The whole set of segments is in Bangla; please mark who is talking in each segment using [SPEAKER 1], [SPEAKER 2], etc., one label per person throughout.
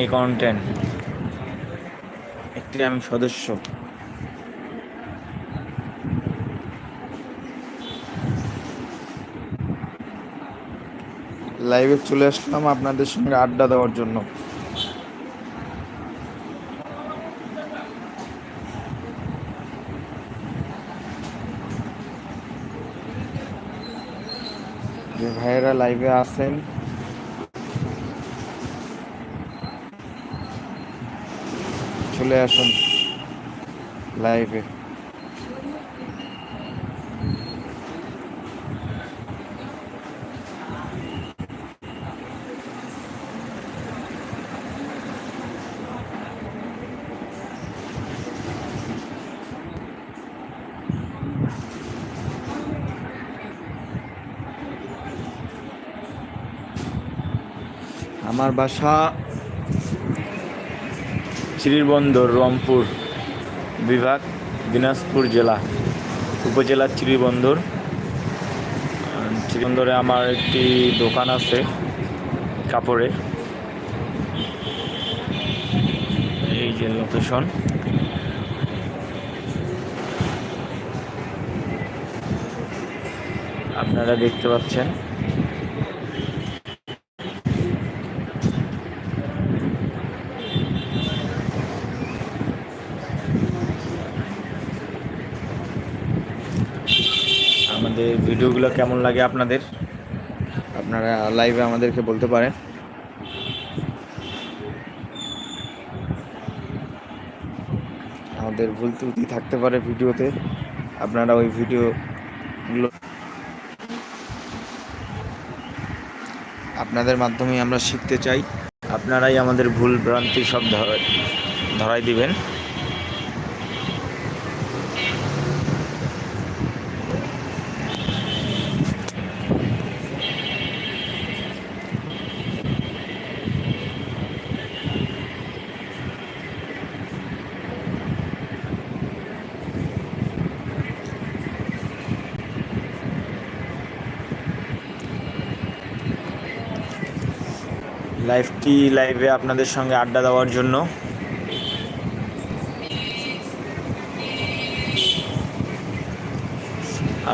[SPEAKER 1] এই কন্টেন্ট একটি আমি সদস্য। লাইভে চলে আসলাম আপনাদের সঙ্গে আড্ডা দেওয়ার জন্য। যে ভাইয়েরা লাইভে আছেন চলে আসুন লাইভে। আমার বাসা চিরিরবন্দর রংপুর বিভাগ, দিনাজপুর জেলা, উপজেলা চিরিবন্দর চিরিবন্দরে আমার একটি দোকান আছে, কাপড়ের। এই যে লোকেশন আপনারা দেখতে পাচ্ছেন আমাদের ভিডিওগুলো কেমন লাগে আপনাদের? আপনারা লাইভে আমাদেরকে বলতে পারেন। আমাদের ভুল ত্রুটি থাকতে পারে ভিডিওতে। আপনারা ওই ভিডিওগুলো আপনাদের মাধ্যমে আমরা শিখতে চাই। আপনারাই আমাদের ভুল ভ্রান্তি সব ধরাই ধরাই দিবেন। লাইভটি লাইভে আপনাদের সঙ্গে আড্ডা দেওয়ার জন্য।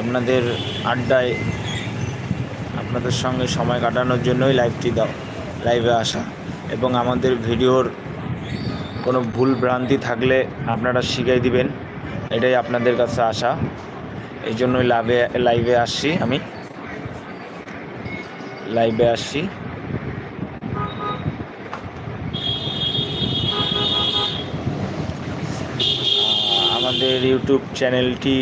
[SPEAKER 1] আপনাদের আড্ডায় আপনাদের সঙ্গে সময় কাটানোর জন্যই লাইভটি দাও, লাইভে আসা। এবং আমাদের ভিডিওর কোনো ভুল ভ্রান্তি থাকলে আপনারা শিখিয়ে দিবেন, এটাই আপনাদের কাছে আসা। এই জন্যই লাভে, লাইভে আসছি আমি। লাইভে আসছি। আমাদের ইউটিউব চ্যানেলটি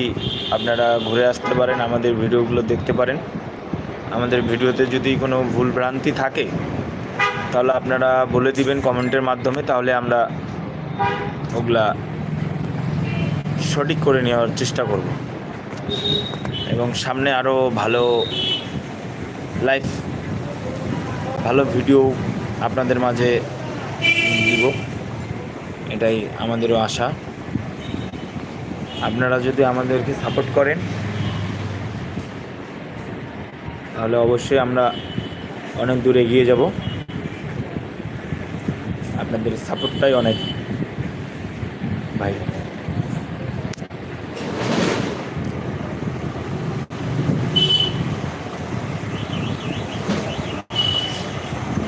[SPEAKER 1] আপনারা ঘুরে আসতে পারেন, আমাদের ভিডিওগুলো দেখতে পারেন। আমাদের ভিডিওতে যদি কোনো ভুল ভ্রান্তি থাকে, তাহলে আপনারা বলে দিবেন কমেন্টের মাধ্যমে, তাহলে আমরা ওগুলা সঠিক করে নেওয়ার চেষ্টা করব। এবং সামনে আরও ভালো লাইফ ভালো ভিডিও আপনাদের মাঝে দিব। এটাই আমাদেরও আশা। আপনারা যদি আমাদেরকে সাপোর্ট করেন, তাহলে অবশ্যই আমরা অনেক দূর এগিয়ে যাব। আপনাদের সাপোর্টটাই অনেক। ভাই।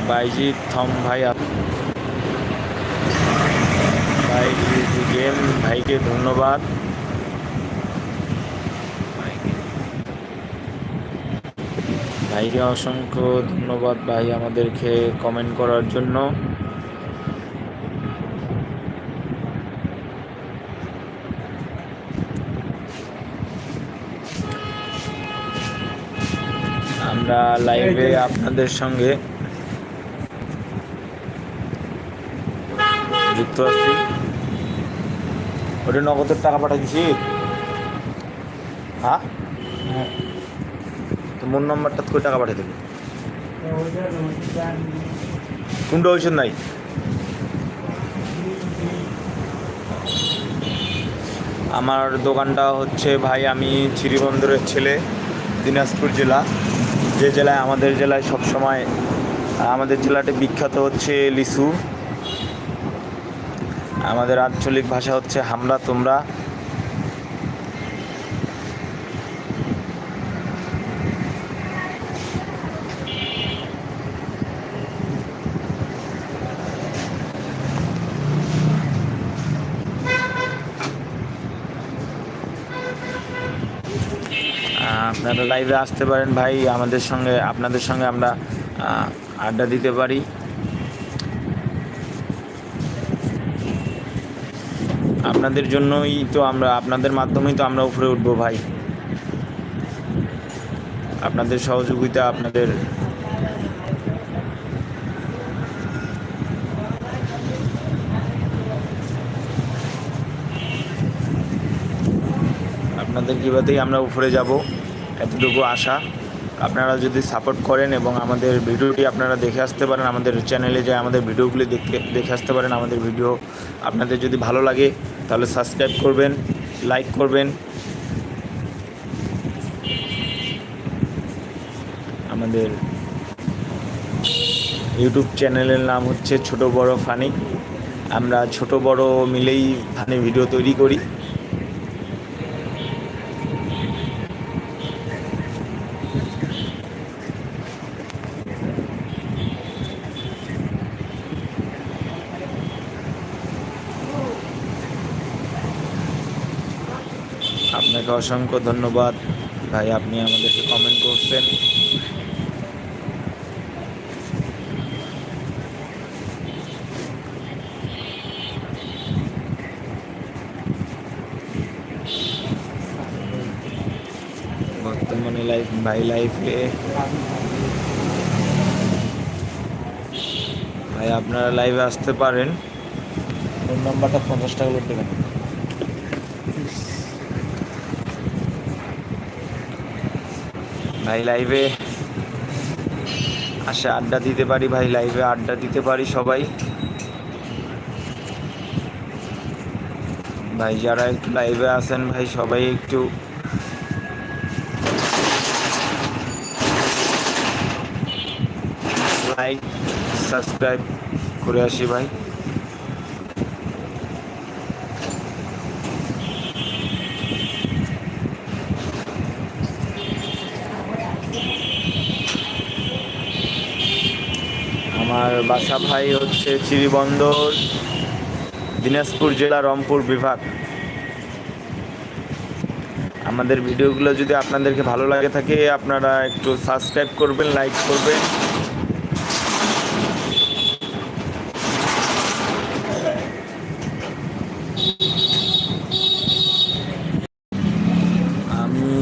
[SPEAKER 1] বাইজি থম ভাই ভাইজি গেম ভাইকে ধন্যবাদ। ভাইকে অসংখ্য ধন্যবাদ ভাই আমাদেরকে কমেন্ট করার জন্য। আমরা লাইভে আপনাদের সঙ্গে যুক্ত আছি। ওটা নগদের টাকা পাঠিয়ে দিছি হ্যাঁ? তো মোর নম্বরটা কই টাকা পাঠিয়ে দেবে? কোনটা ওষুধ নাই? আমার দোকানটা হচ্ছে ভাই আমি চিরিবন্দরের ছেলে, দিনাজপুর জেলা। যে জেলায়, আমাদের জেলায় সবসময়, আমাদের জেলাটি বিখ্যাত হচ্ছে লিচু। আমাদের আঞ্চলিক ভাষা হচ্ছে হামরা তোমরা। আপনারা লাইভে আসতে পারেন ভাই, আমাদের সঙ্গে, আপনাদের সঙ্গে আমরা আড্ডা দিতে পারি। আপনাদের জন্যই তো আমরা, আপনাদের মাধ্যমেই তো আমরা উপরে উঠবো ভাই। আপনাদের সহযোগিতা আপনাদের। আপনাদের কীভাবেই আমরা উপরে যাব? এতটুকু আশা। আপনারা যদি সাপোর্ট করেন এবং আমাদের ভিডিওটি আপনারা দেখে আসতে পারেন, আমাদের চ্যানেলে যে আমাদের ভিডিওগুলি দেখে দেখে আসতে পারেন, আমাদের ভিডিও আপনাদের যদি ভালো লাগে, তাহলে সাবস্ক্রাইব করবেন লাইক করবেন। আমাদের ইউটিউব চ্যানেলের নাম হচ্ছে ছোট বড় ফানি। আমরা ছোট বড় মিলেই ফানি ভিডিও তৈরি করি। অসংখ্য ধন্যবাদ। ভাই, আপনি আমাদেরকে কমেন্ট করছেন। বর্তমানে লাইফ ভাই লাইফে ভাই, আপনারা লাইভে আসতে পারেন। ফোন নাম্বারটা পঞ্চাশ টাকা লোড দেবেন। ভাই লাইভে আসে আড্ডা দিতে পারি ভাই লাইভে আড্ডা দিতে পারি সবাই। ভাই, যারা একটু লাইভে আসেন ভাই, সবাই একটু লাইক সাবস্ক্রাইব করে আসি ভাই। আমার বাসা ভাই হচ্ছে চিরিবন্দর, দিনাজপুর জেলা রংপুর বিভাগ। আমাদের ভিডিওগুলো যদি আপনাদেরকে ভালো লাগে থাকে, আপনারা একটু সাবস্ক্রাইব করবেন লাইক করবেন আমি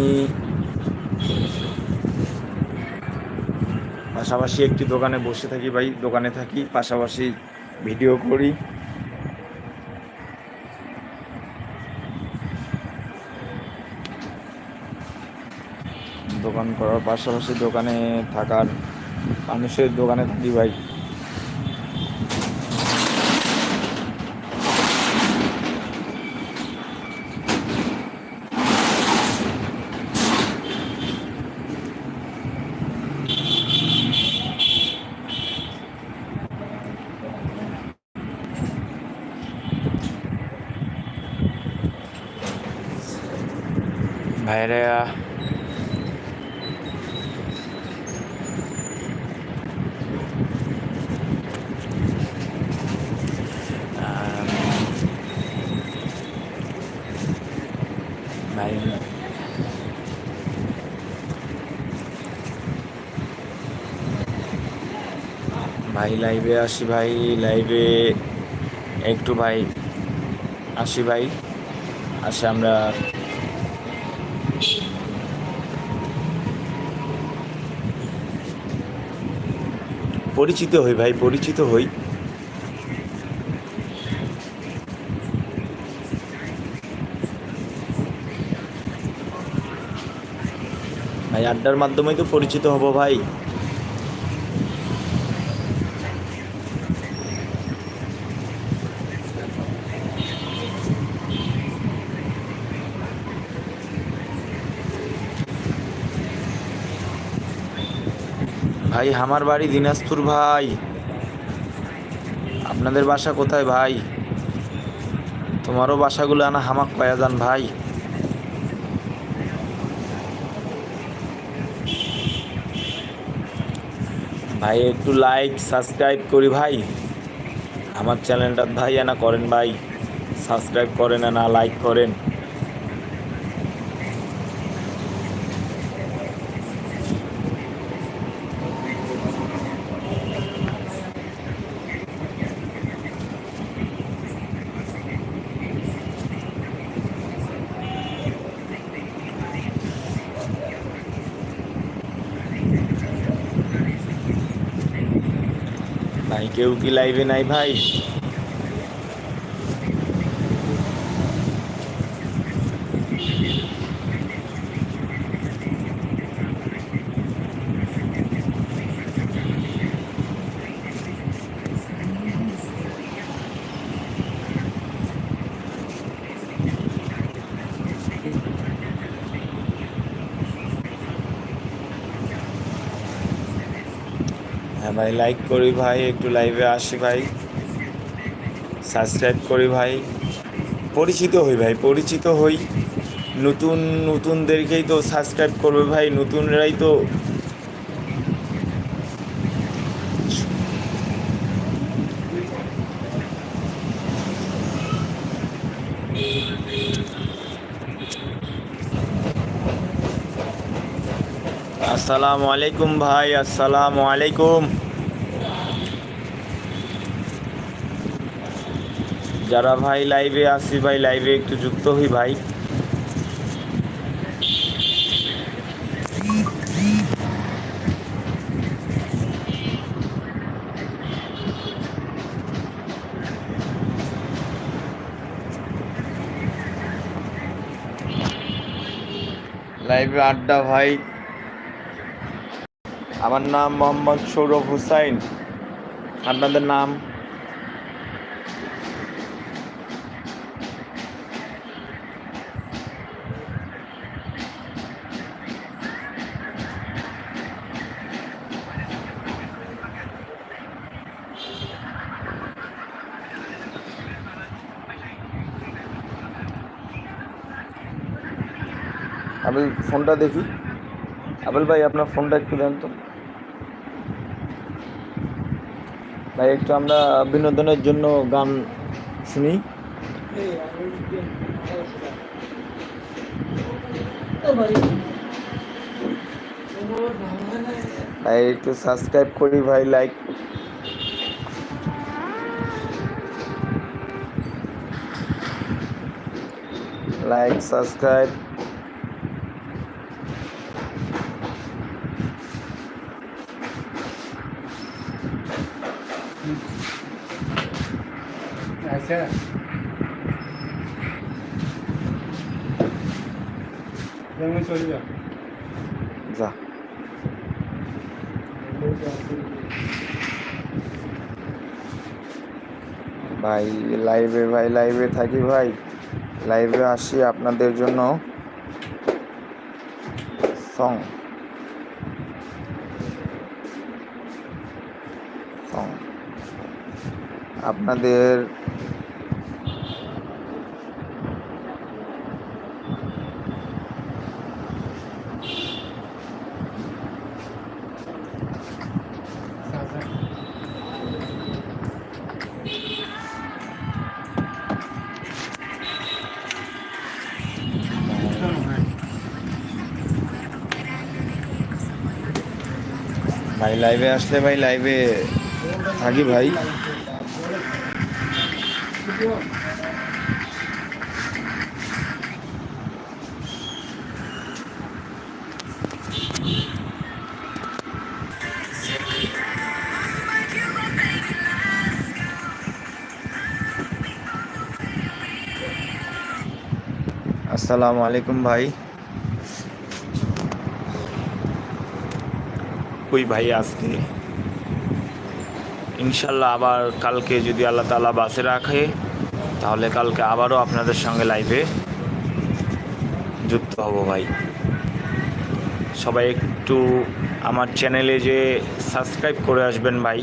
[SPEAKER 1] পাশাপাশি একটি দোকানে বসে থাকি ভাই, দোকানে থাকি, পাশাপাশি ভিডিও করি। দোকান করার পাশাপাশি দোকানে থাকার, মানুষের দোকানে থাকি ভাই। ভাইরা ভাই লাইভে আসি ভাই লাইভে একটু ভাই আসি ভাই। আসে আমরা পরিচিত হই ভাই পরিচিত হই। ভাই আড্ডার মাধ্যমেই তো পরিচিত হব ভাই। ভাই, আমার বাড়ি দিনাজপুর ভাই। আপনাদের বাসা কোথায় ভাই? তোমারও বাসাগুলো আনা হামাক পায়া যান ভাই। ভাই, একটু লাইক সাবস্ক্রাইব করি ভাই। আমার চ্যানেলটা ভাই আনা করেন ভাই। সাবস্ক্রাইব করেন না লাইক করেন। ভাই কেউ কি লাইভে নাই ভাই? ভাই লাইক করি ভাই, একটু লাইভে আসি ভাই। সাবস্ক্রাইব করি ভাই। পরিচিত হই ভাই, পরিচিত হই। নতুন, নতুনদেরকেই তো সাবস্ক্রাইব করবে ভাই, নতুনরাই তো আসসালামু আলাইকুম ভাই, আসসালামু আলাইকুম। যারা ভাই লাইভে আসি ভাই লাইভে একটু যুক্ত হই ভাই। লাইভে আড্ডা ভাই। আমার নাম মোহাম্মদ সৌরভ হুসাইন। আপনাদের নাম? আবেল, ফোনটা দেখি। আবেল ভাই, আপনার ফোনটা একটু দেন তো। ভাই, একটু আমরা বিনোদনের জন্য গান শুনি। ভাই, একটু সাবস্ক্রাইব করি ভাই লাইক লাইক সাবস্ক্রাইব
[SPEAKER 2] আচ্ছা তুমি চলে যাও
[SPEAKER 1] যা ভাই লাইভে ভাই লাইভে থাকি ভাই লাইভে আসি আপনাদের জন্য। সং সং আপনাদের ভাই লাইভে আসলে ভাই লাইভে থাকি ভাই। আসসালামু আলাইকুম ভাই। কই ভাই আজকে। ইনশাল্লাহ আবার কালকে যদি আল্লাহ তালা বাসে রাখে, তাহলে কালকে আবারও আপনাদের সঙ্গে লাইভে যুক্ত হব ভাই। সবাই একটু আমার চ্যানেলে যে সাবস্ক্রাইব করে আসবেন ভাই।